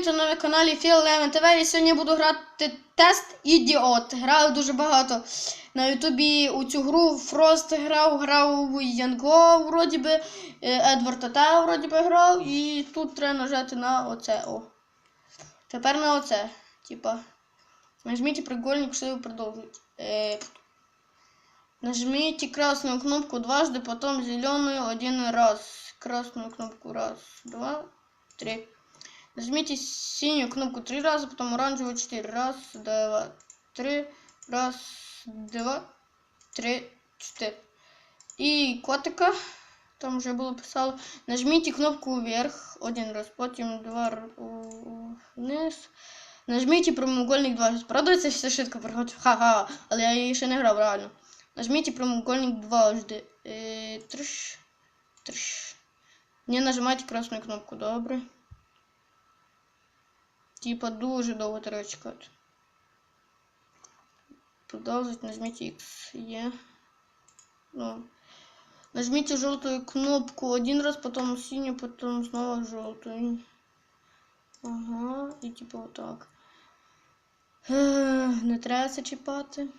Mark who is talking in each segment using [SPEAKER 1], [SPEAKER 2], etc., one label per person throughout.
[SPEAKER 1] привіт! на каналі Філ ТВ. І сьогодні буду грати тест Ідіот. Граю дуже багато на Ютубі у цю гру. Фрост грав, грав Янго, вроді би, е, Едвард Тата вроді би грав. І тут треба нажати на оце. О. Тепер на оце. Типа. Нажмите треугольник, чтобы продолжить. Э, нажмите красную кнопку дважды, потом зеленую один раз. Красную кнопку раз, два, три. Нажмите синюю кнопку три раза, потом оранжевую четыре. Раз, два, три. Раз, два, три, четыре. И котика. Там вже було писало. Нажмите кнопку вверх один раз, потім два р- у- вниз. Нажмите прямоугольник дважды. Правда, це все швидко проходить. Ха-ха. Але я її ще не грав, реально. Нажмите прямоугольник дважды. Е, триш, триш. Не нажимайте красную кнопку, добре. Типа дуже довго треба чекати. Нажмите X. Е. Ну. Нажмите желтую кнопку один раз, потом синюю, потом снова желтую. Ага, і типу отак. Не треба це чіпати.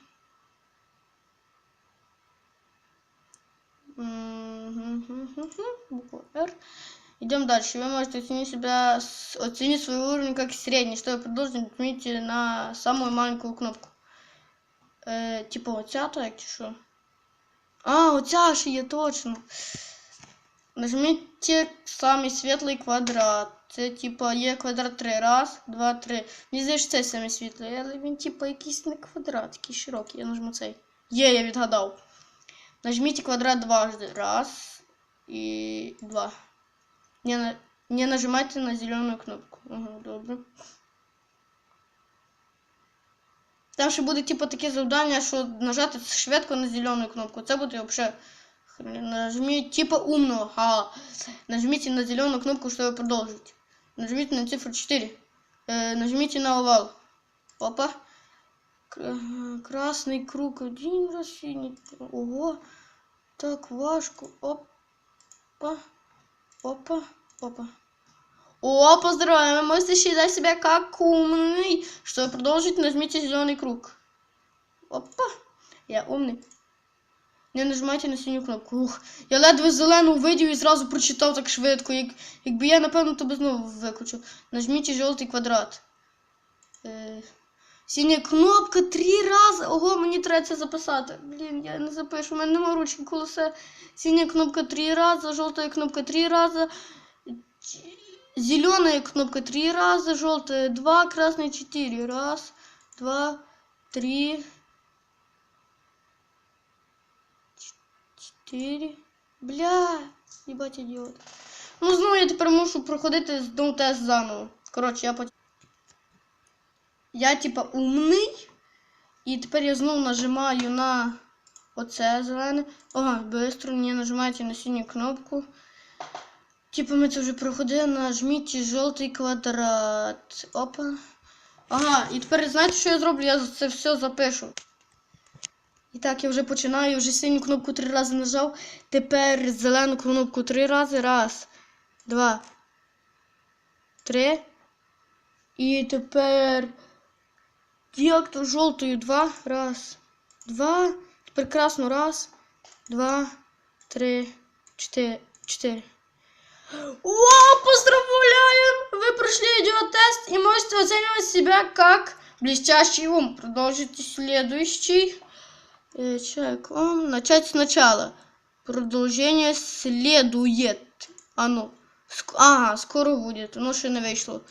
[SPEAKER 1] Буква R. Идем дальше. Вы можете оценить себя, с- оценить свой уровень как средний. Чтобы продолжить, нажмите на самую маленькую кнопку. Е, типу оця так чи що? А, оця ж є точно. Нажмите самий світлий квадрат. Це типа є квадрат 3. Раз, два, три. Мені здається, це самий світлий, але він типа якийсь не квадрат, такий широкий. Я нажму цей. Є, я відгадав. Нажмите квадрат дважды. Раз и два. Не, на... не нажимайте на зеленую кнопку. Ага, добре. Там ще буде типу таке завдання, що нажати швидко на зелену кнопку. Це буде взагалі. Нажмите типа умно. Ага. Нажмите на зеленую кнопку, чтобы продолжить. Нажмите на цифру 4. Э, нажмите на овал. Опа. Кра- Красный круг один раз синий. Ого. Так важко. Опа. Опа. Опа. О, поздравляем! Вы можете считать себя как умный. Чтобы продолжить, нажмите зеленый круг. Опа. Я умный. Не нажимайте на синю кнопку. Ух, я ледве зелену видів і зразу прочитав так швидко. Як, якби я, напевно, то би знову виключив. Нажміть жовтий квадрат. Е, синя кнопка три рази. Ого, мені треба це записати. Блін, я не запишу, у мене немає ручки колосе. Синя кнопка три рази, жовтая кнопка три рази. Зеленая кнопка три раза, желтая два, красная четыре. Раз, два, три, Чотири. Бля, їбать ідіот. Ну, знову я тепер мушу проходити знову тест заново. Коротше, я потім. Я, типа, умний. І тепер я знову нажимаю на оце зелене. Ага, быстро, не нажимайте на синю кнопку. Типа ми це вже проходили, нажміть жовтий квадрат. Опа. Ага, і тепер знаєте, що я зроблю? Я це все запишу. І так, я вже починаю, вже синю кнопку три рази нажав. Тепер зелену кнопку три рази. Раз, два, три. І тепер то жовтою два. Раз, два. Тепер красно. Раз, два, три, чотири. чотири. О, поздравляем! Вы прошли идиотест и можете оценивать себя как блестящий ум. Продолжите следующий. Э, Человек, он начать сначала. Продолжение следует. А ну. Ск- Ага, скоро будет. Воно ще не вийшло.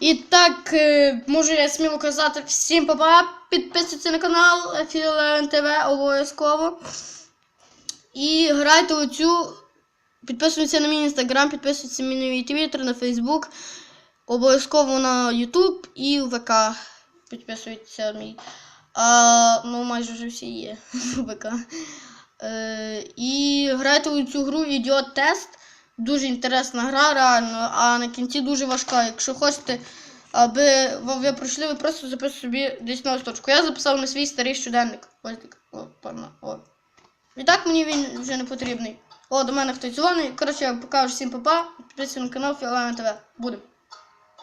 [SPEAKER 1] І так, е, можу я сміло казати всім папа. Підписуйтесь на канал Філен ТВ обов'язково. І грайте оцю. Підписуйтесь на мій інстаграм, підписуйтесь на мій твіттер, на Фейсбук. Обов'язково на Ютуб і в ВК. Підписуйтеся на мій. А, ну, майже вже всі є в ВК. Е, і грайте у цю гру Ідіот Тест. Дуже інтересна гра, реально, а на кінці дуже важка. Якщо хочете, аби ви пройшли, ви просто записуйте собі десь на листочку. Я записав на свій старий щоденник. Ось так. О, пана, о. І так мені він вже не потрібний. О, до мене хтось дзвонить. Коротше, я покажу всім папа. Підписуйтесь на канал Філана ТВ. Будемо.